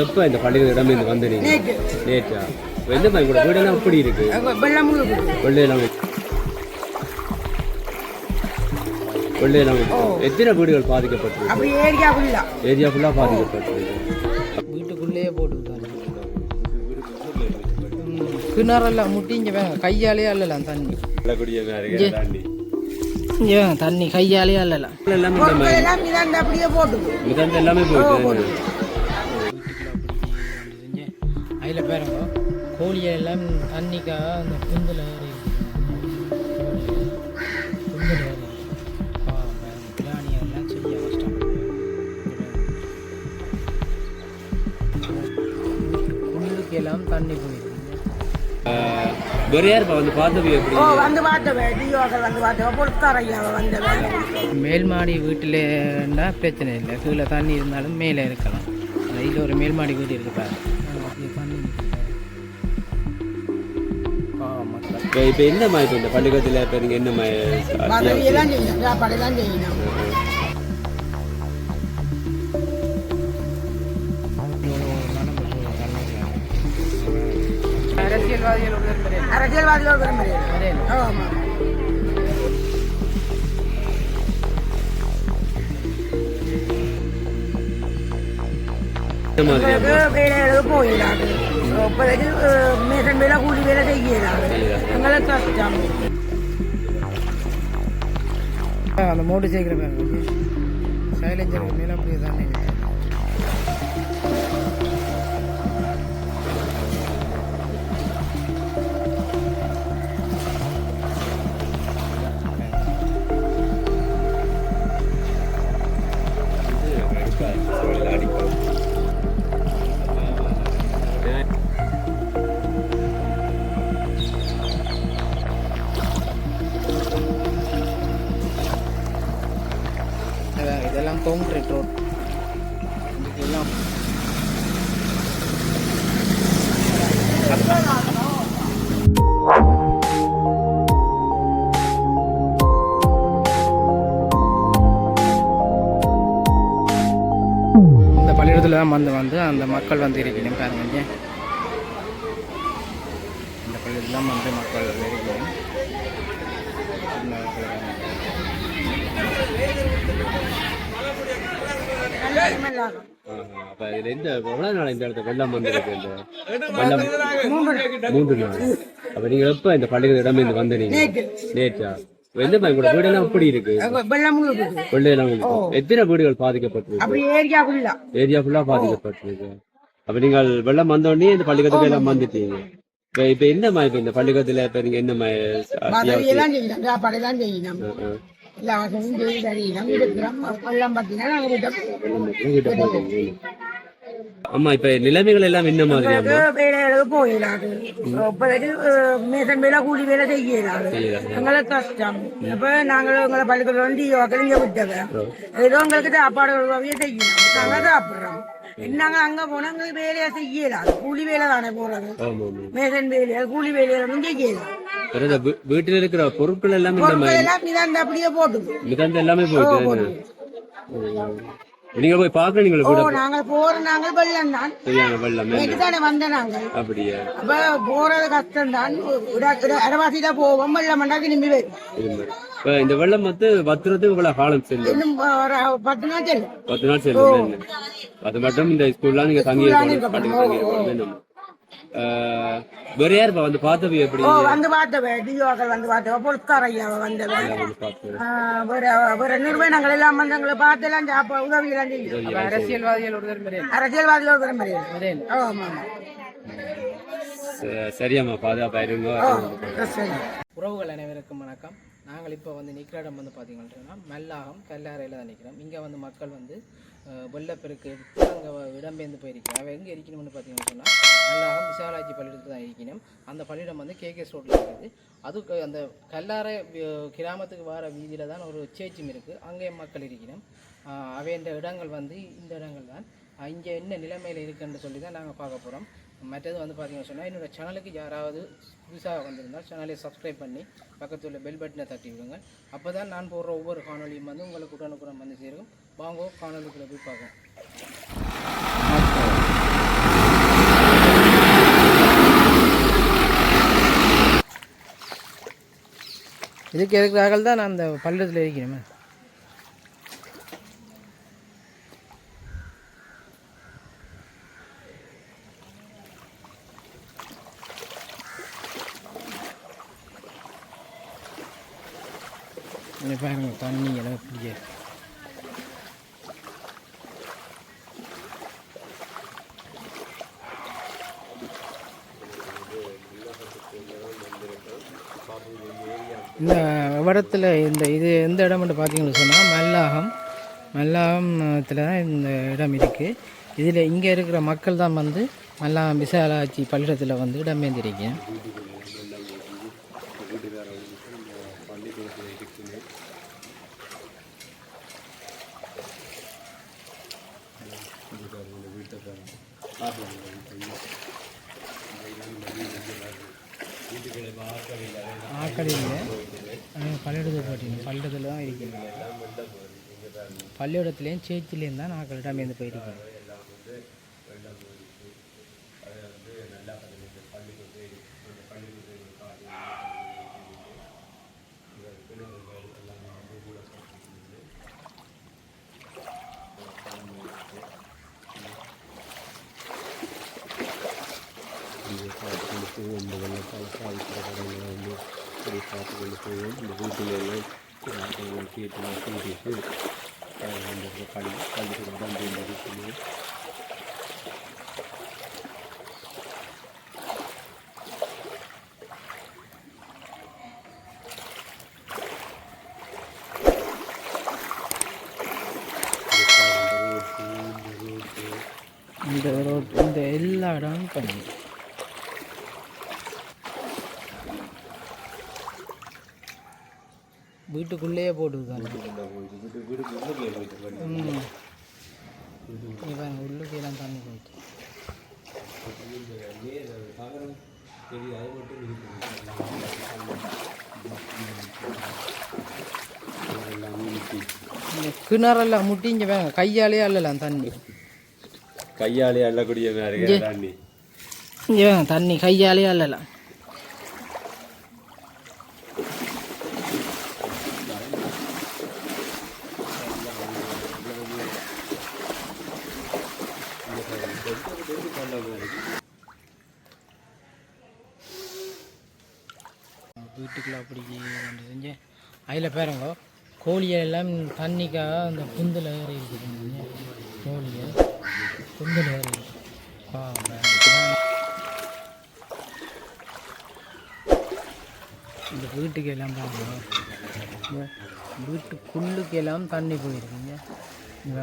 எப்போ இந்த பள்ளிகள் இடமே இந்த வந்து நீங்கள் நேற்று. எந்த மாதிரி கூட? வீடெல்லாம் எப்படி இருக்கு? வெள்ளையெல்லாம் வெள்ளையெல்லாம் எத்தனை வீடுகள் பாதிக்கப்பட்டிருக்கு? அப்படி ஏரியா ஃபுல்லா ஏரியா ஃபுல்லாக பாதிக்கப்பட்டிருக்கு. வீட்டுக்குள்ளேயே போட்டுருக்காங்க கிணறெல்லாம் முட்டிங்க வேங்க கையாலே அள்ளலாம் தண்ணி. இங்கே. தண்ணி. கையாலே அள்ளலாம் எல்லாமே இந்த மாதிரி. எல்லாம் மிதந்து எல்லாமே போயிட்டு அதில் பாருங்க. கோழியை எல்லாம் தண்ணிக்காக அந்த புந்தில் ஏறி புந்தில் ஏறி. பிராணியெல்லாம் செய்ய கஷ்டம் புல்லுக்கு எல்லாம் தண்ணி வந்தவன் மேல் மாடி வீட்டில் பிரச்சனை இல்லை. கீழே தண்ணி இருந்தாலும் மேலே இருக்கலாம். இதில் ஒரு மேல் மாடி வீடு இருக்கு பாரு. இப்போ இப்போ என்ன மாதிரி இப்ப இந்த பள்ளிக்கூடத்தில் இப்போ நீங்கள் என்ன மாதிரி பதவியெல்லாம் செய்யணும் சாப்பாடெல்லாம் செய்யணும். அரசியல்வாதிகள் ஒரு பெரிய அரசியல்வாதிகள் விரும்புகிறேன் ஆமா. என்ன மாதிரி உங்களுக்கு வேலைகளுக்கு போயிடாது. இப்போதைக்கு மேசன் வேலை கூலி வேலை செய்யலாது எங்களுக்கு கஷ்டம் அந்த மோட்டர் சைக்கிள் பாருங்க சைலஞ்சர் மேலே அப்படியே தண்ணி இந்த தான் வந்து வந்து அந்த மக்கள் வந்து இருக்கணும் பாருங்க. இந்த பள்ளியிடத்தில் தான் வந்து மக்கள் இருக்கணும் இந்த. அப்போ இதில் எந்த எவ்வளோ நாள் இந்த இடத்துல வெள்ளம் வந்திருக்கு இந்த வெள்ளம்? மூன்று நாள். அப்போ நீங்கள் எப்போ இந்த பள்ளிக்கூட இடமே இந்த வந்து நீங்கள் நேற்றா? எந்த மாதிரி கூட வீடெல்லாம் எப்படி இருக்கு? வெள்ளம் எத்தனை வீடுகள் பாதிக்கப்பட்டிருக்கு? அப்படி ஏரியா ஃபுல்லா. ஏரியா ஃபுல்லா பாதிக்கப்பட்டிருக்கு. அப்ப நீங்கள் வெள்ளம் வந்த உடனே இந்த பள்ளிக்கூடத்துக்கு எல்லாம் வந்துட்டீங்க. இப்ப என்ன மாதிரி இந்த பள்ளிக்கூடத்துல இப்ப நீங்க என்ன மாதிரி. எல்லா வசதியும் செய்து வெள்ளம் பார்த்தீங்கன்னா ஆமா இப்ப நிலைமைகள் எல்லாம் என்ன மாதிரி வேலைகளுக்கு போயிடாது. இப்போதைக்கு மேசன் வேலை கூலி வேலை செய்யலாது எங்களுக்கு கஷ்டம். இப்ப நாங்கள் உங்களை பள்ளிக்கூடம் வந்து கழிஞ்ச விட்டவன் ஏதோ எங்களுக்கு சாப்பாடு உதவியே செய்யணும். நாங்கள் சாப்பிடுறோம். நாங்கள் அங்க போனா எங்களுக்கு வேலையை செய்யலாது. கூலி வேலை தானே போறது. மேசன் வேலையை கூலி வேலையை ஒன்றும் செய்யலாம் வீட்டுல இருக்கிற பொருட்கள் எல்லாம் மிதந்து அப்படியே போட்டுது. மிதந்து எல்லாமே போயிட்டு நீங்க போய் பாக்க நீங்க ஓ வீட நாங்கள் போற நாங்கள் வெள்ளம் தான். சரியான வெள்ளம் நேற்று தானே வந்த நாங்கள் அப்படியே? அப்ப போறது கஷ்டம் தான். இடவாசியில போவோம் வெள்ளம் பண்ணா திரும்பி வரும். இது மாதிரி. இப்ப இந்த வெள்ளம் வந்து வத்துறதுக்கு இவ்வளவு காலம் செல்லும். பத்து நாள் செல்லும். பத்து நாள் செல்லும்? அது மட்டும் இந்த ஸ்கூல்லாம் நீங்க தங்கி இருக்கணும். வேற யார் வந்து பார்த்தது எப்படி? ஓ வந்து பார்த்தவன் டியோக்கள் வந்து பார்த்தவன் பொறுத்தார் ஐயாவை வந்தவன் வந்து பார்த்து ஆஹ் வேற வேற நிறுவனங்கள் எல்லாம் வந்து எங்களை பார்த்து எல்லாம் உதவி எல்லாம் செய்யும். அரசியல்வாதிகள் ஒரு அரசியல்வாதிகள் ஒரு ஆமா சரியாம்மா இருங்க. சரி உறவுகள் அனைவருக்கும் வணக்கம். நாங்கள் இப்போ வந்து நிற்கிற இடம் வந்து பார்த்தீங்கன்னா மல்லாகம் கல்லாறையில் தான் நிற்கிறோம். இங்கே வந்து மக்கள் வந்து வெள்ளப்பெருக்கு எடுத்து அங்கே இடம்பெயர்ந்து போயிருக்கிறோம் அவை எங்கே இருக்கணும்னு பார்த்தீங்கன்னு சொன்னால் மல்லாகம் விசாலாட்சி பள்ளியிடத்தில் தான் இருக்கணும். அந்த பள்ளியிடம் வந்து கேகேஸ் ரோட்டில் இருக்குது. அதுக்கு அந்த கல்லாறை கிராமத்துக்கு வர வீதியில் தான் ஒரு சேச்சும் இருக்குது அங்கே மக்கள் இருக்கணும். அவைன்ற இடங்கள் வந்து இந்த இடங்கள் தான். இங்கே என்ன நிலைமையில் இருக்குன்னு சொல்லி தான் நாங்கள் பார்க்க போகிறோம் மற்றது வந்து பார்த்தீங்கன்னு சொன்னால் என்னோட சேனலுக்கு யாராவது புதுசாக வந்திருந்தால் சேனலை சப்ஸ்கிரைப் பண்ணி பக்கத்தில் உள்ள பெல் பட்டனை தட்டி விடுங்க. அப்போ தான் நான் போடுற ஒவ்வொரு காணொலியும் வந்து உங்களுக்கு உடனுக்குடன் வந்து சேரும். வாங்க காணொலிக்குள்ளே போய் பார்க்கலாம். இதுக்கு இருக்கிறார்கள் தான் நான் அந்த பல்லத்தில் இருக்கிறேன் பாருங்க தண்ணி எல்லாம் இப்படியே இந்த வடத்தில் இந்த இது எந்த இடம்னு பார்த்தீங்கன்னு சொன்னால் மல்லாகம். மல்லாகத்தில் தான் இந்த இடம் இருக்குது இதில் இங்கே இருக்கிற மக்கள் தான் வந்து மல்லாகம் விசாலாட்சி பள்ளிடத்தில் வந்து இடம்பெயர்ந்திருக்கேன் ஆட்களை பள்ளியிடத்தில் போட்டீங்க பள்ளியிடத்தில் தான் இருக்கீங்க பள்ளியிடத்துலேயும் சேச்சிலேயும் தான் நான் இடமேந்து போயிருக்கேன் இந்த வெள்ளத்தால் பாதிக்கிற கடைகளை வந்து சரி பார்த்து கொண்டு போவோம் இந்த வீட்டில் எல்லாம் கேட்டு இருக்குது இந்த ரோட் இந்த எல்லா இடமும் பண்ணி வீட்டுக்குள்ளேயே போட்டுருக்காங்க ம் இவன் உள்ளுக்கு எல்லாம் தண்ணி போயிட்டு இந்த கிணறெல்லாம் முட்டி இங்கே வேங்க கையாலே அள்ளலாம் தண்ணி. கையாலே அள்ளக்கூடிய மாதிரி தண்ணி இங்கே வேங்க தண்ணி கையாலே அள்ளலாம் வீட்டுக்குள்ள அப்படி ஒன்று செஞ்சு அதில் பாருங்க. கோழியை எல்லாம் தண்ணிக்காக அந்த புந்தில் ஏறி இருக்குது கோழியை புந்தில் ஏறி இருக்குது இந்த வீட்டுக்கு எல்லாம் பாருங்க வீட்டுக்குள்ளுக்கு எல்லாம் தண்ணி போயிருக்குங்க. இங்க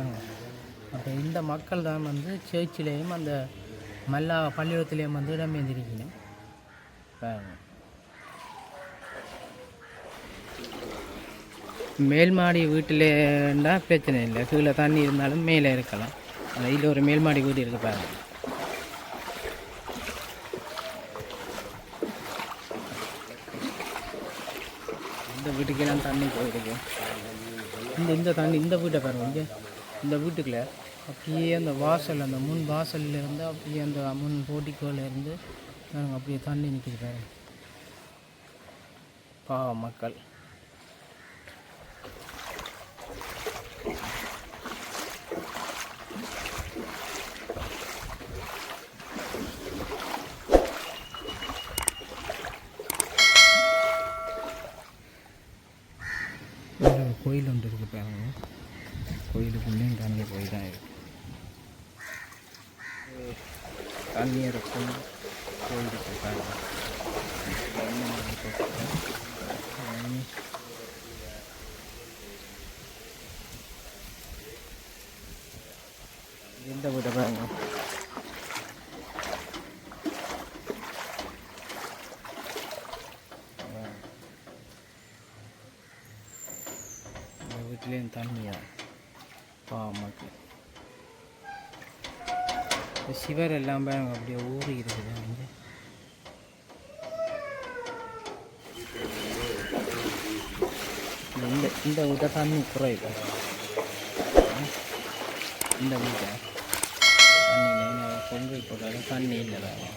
அப்போ இந்த மக்கள் தான் வந்து சேர்ச்சிலேயும் அந்த மல்லா பள்ளிக்கூடத்துலேயும் வந்து இடம்பெயர்ந்திருக்கீங்க பாருங்க. மேல் மாடி இருந்தால் பிரச்சனை இல்லை. கீழே தண்ணி இருந்தாலும் மேலே இருக்கலாம். இதில் ஒரு மேல் மாடி வீடு இருக்கு பாருங்க. இந்த வீட்டுக்கெல்லாம் தண்ணி போயிருக்கு இந்த இந்த தண்ணி இந்த வீட்டை பாருங்க இங்கே. இந்த வீட்டுக்குள்ளே அப்படியே அந்த வாசல் அந்த முன் வாசல்ல இருந்து அப்படியே அந்த முன் போட்டிக்கோல இருந்து பாருங்க அப்படியே தண்ணி நிற்கிது பாருங்க. பாவ மக்கள். ஒரு கோயில் ஒன்று இருக்குது பாருங்க. கோயிலுக்குள்ளேயும் தண்ணி போய் தான் இருக்கு. தண்ணி இருக்கும் கோயிலுக்கு பாருங்க தண்ணி இருக்கு. எந்த வீட்டை பாருங்க. இந்த சிவர் எல்லாம் பாருங்க அப்படியே ஊறி இருக்குது. இங்கே இந்த இந்த வீட்டை தண்ணி குறையுது இந்த வீட்டை தண்ணி பொங்கல் போட்டாலும் தண்ணி இல்லை வேறு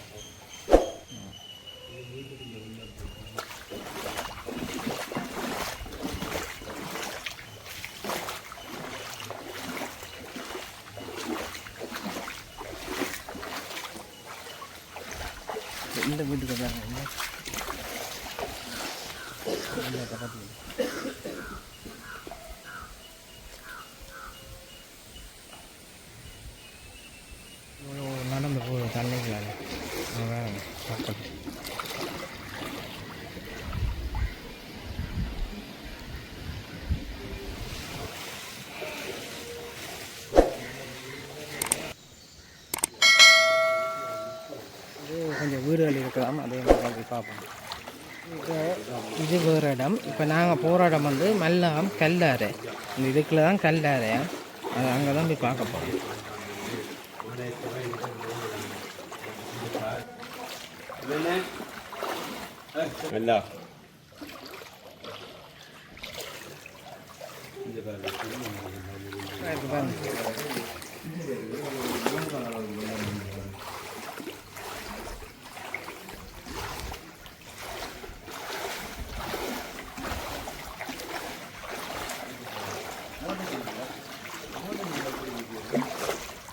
இந்த வீட்டுக்கு பாருங்க இந்த இந்த பக்கத்துல. இவ்வளோ நடந்து போகுது தண்ணிக்கலால் வேறு மக்கள் கொஞ்சம் வீடுகள் இருக்கலாம் அதே மாதிரி பார்ப்போம். இது வேறு இடம். இப்போ நாங்கள் போகிற இடம் வந்து மல்லாம் கல்லாறு. இந்த இதுக்குள்ள தான் கல்லாறு. அது அங்கே தான் போய் பார்க்க போகிறோம் நல்லா பாருங்க.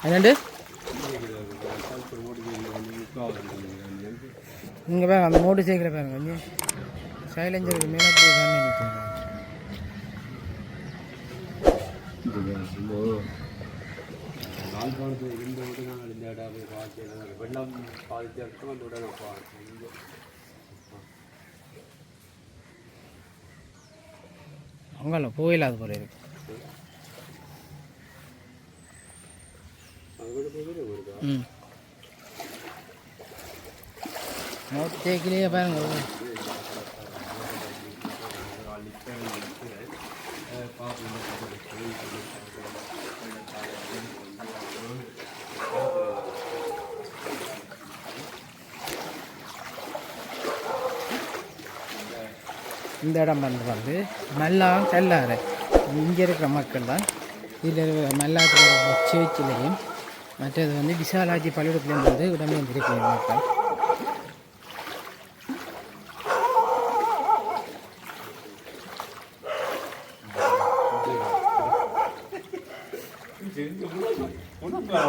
என்னண்டு இங்கே பாருங்க அந்த மோட்டு சைக்கிளை பாருங்க கொஞ்சம் சைலஞ்சருக்கு மேலே போய் தானே நிற்கிறேன் யாழ்ப்பாணத்தில் இருந்த விட நாங்கள் இந்த இடம் போய் பார்த்தேன் வெள்ளம் பாதித்த இடத்துல அந்த விட நான் பார்த்தேன் அங்கே போயிடாது போல இருக்கு அங்கே பாருங்க. இந்த இடம் வந்து வந்து மெல்லாம் கல்லாறு. இங்கே இருக்கிற மக்கள் தான் இதில் மெல்லாத்தில் சேர்ச்சிலையும் மற்றது வந்து விசாலாஜி பள்ளிக்கூடத்துலேயும் வந்து உடம்பு இருக்கிற மக்கள்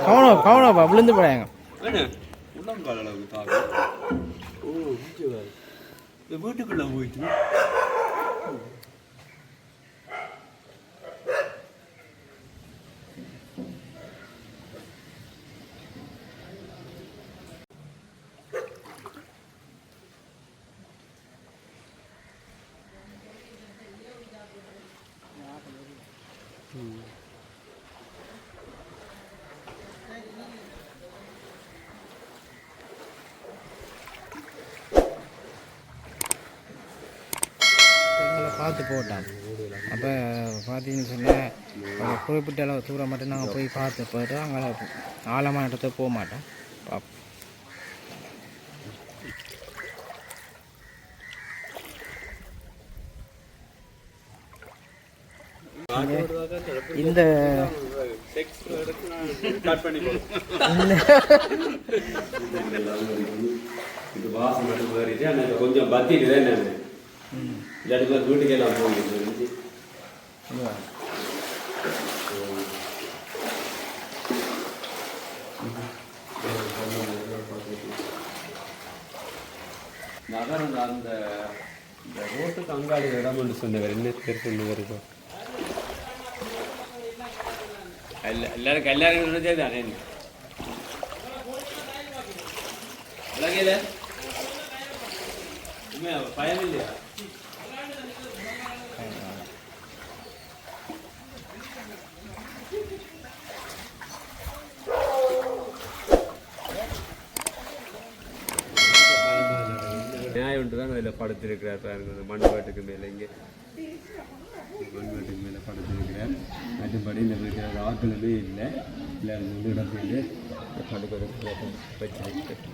கவனம் கவனப்பா விழுந்து போடாங்க வீட்டுக்குள்ள போயிட்டு அளவுக்கு தாக்கம் ஓ இங்கே வேறு இந்த வீட்டுக்குள்ளே போயிட்டு எங்களை பார்த்து போட்டான். அப்போ பார்த்தீங்கன்னு சொன்னால் ஒரு குறிப்பிட்ட அளவு தூரம் மட்டும் நாங்கள் போய் பார்த்து போயிட்டு அங்கே ஆழமான இடத்துக்கு போக மாட்டோம். பார்ப்போம் இந்த கொஞ்சம் நான் இடத்துல வீட்டுக்கு எல்லாம் போயிட்டு நகரம் அந்த இந்த ரோட்டுக்கு அங்காடி இடம் ஒன்று சொன்னவர் என்ன பேர் சொன்னவர் இப்போ எல்லா எல்லாரும் கல்யாணம் சொன்னதே தானே அழகையில உண்மையா பயம் இல்லையா நியாயம் ஒன்று தான் அதில் படுத்திருக்கிறார் பாருங்க அந்த மண்பாட்டுக்கு மேலே இங்கே. மண்பாட்டுக்கு மேலே படுத்திருக்கிறார். மற்றபடி இந்த வீட்டில் ஆட்களுமே இல்லை. இல்லை அந்த இடத்துல படுக்கிறதுக்கு வச்சிருக்கு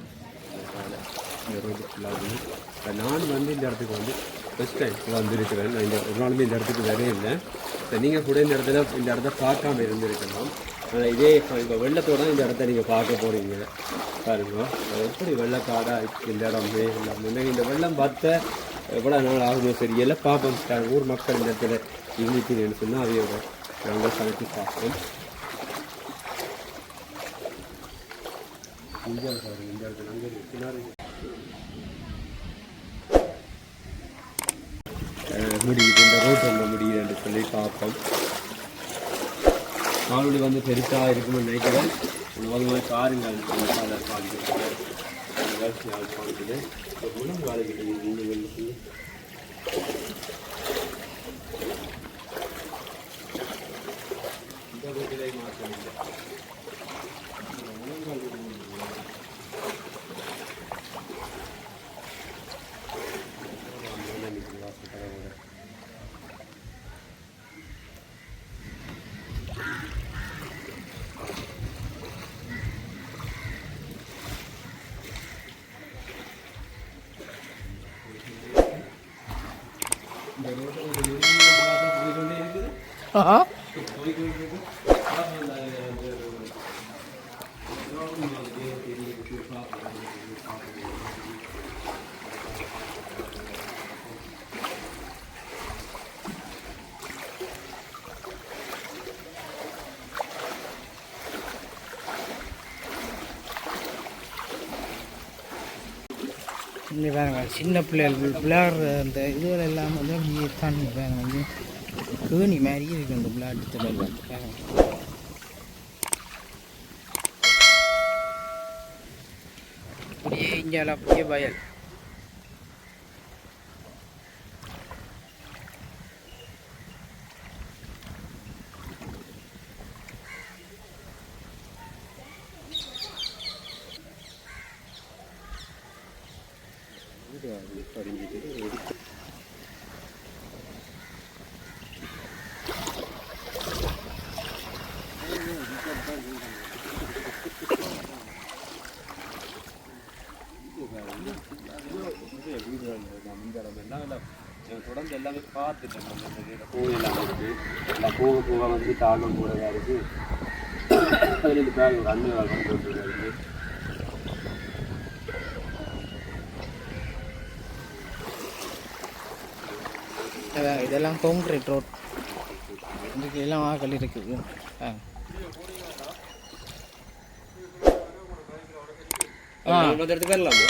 நான் வந்து இந்த இடத்துக்கு வந்து ஃபஸ்ட் டைம் வந்திருக்கிறேன். நான் இந்த ஒரு நாளுமே இந்த இடத்துக்கு வரவே இல்லை. இப்போ நீங்கள் கூட இந்த இடத்துல இந்த இடத்த பார்க்காம இருந்திருக்கலாம். இதே இப்போ இப்போ வெள்ளத்தோட இந்த இடத்த நீங்கள் பார்க்க போகிறீங்க பாருங்க. எப்படி வெள்ளக்காடாக இருக்குது இந்த இடமே? எல்லாமே இந்த வெள்ளம் பார்த்த எவ்வளோ நாள் ஆகுமோ சரி எல்லாம் பார்ப்போம் ஊர் மக்கள் இந்த இடத்துல இருந்துச்சுன்னு சொன்னால் அவையோட நாங்கள் சமைச்சு பார்ப்போம். இந்த இடத்துல அங்கே கிணறு முடியுது. இந்த ரோட் ஒன்று முடியுதுன்னு சொல்லி பார்ப்போம். காணொலி வந்து பெருசாக இருக்கும்னு நினைக்கிறேன். உலகமாக காருங்கள் அதை காண்பிக்கிறேன் காண்பிக்குது உணவு வேலைக்கு இந்த வெள்ளி Uh-huh. இங்கே பாருங்க சின்ன பிள்ளைகள் விளையாடுற அந்த இதுகள் எல்லாம் வந்து அப்படியே தான் பாருங்க வந்து கேணி மாதிரியே இருக்கு அந்த விளையாட்டு எல்லாம் பாருங்க அப்படியே இந்தியாவில் அப்படியே வயல் தொடர்ந்து பார்த்துட்டேன் நம்ம கோயிலாம் இருக்கு. எல்லாம் போக போக வந்து தாழ்வும் கூட தான் இருக்கு. அதில் இந்த பேர் ஒரு அண்ணன் இதெல்லாம் கான்கிரீட் ரோட் இதுக்கு எல்லாம் ஆக்கள் இருக்குது ஆ. ஆ. எடுத்து வரலாமா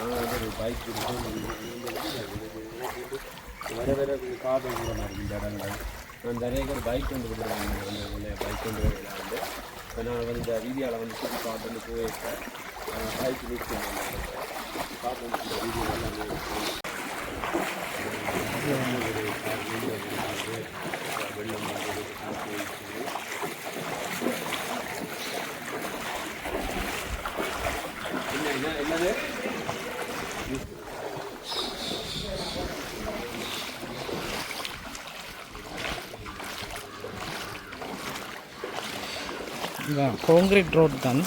நான் வந்து ஒரு பைக் வர வர காதல் கூட நான் இந்த இடங்கள். நான் நிறைய பேர் பைக் கொண்டு கொடுத்துருக்காங்க பைக் கொண்டு வந்து இப்போ நான் வந்து இந்த வீடியோவில் வந்து சுற்றி பார்த்து போயிருக்கேன். பைக் யூஸ் பண்ணுவேன் பார்த்து இந்த வீடியோ வெள்ளம் என்ன என்ன என்னது கான்கிரீட் ரோட் தான்.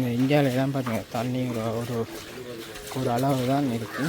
ஆ இந்த இந்தியாவில் தான் பார்த்தீங்க தண்ணி ஒரு ஒரு ஒரு அளவு தான் இருக்கு.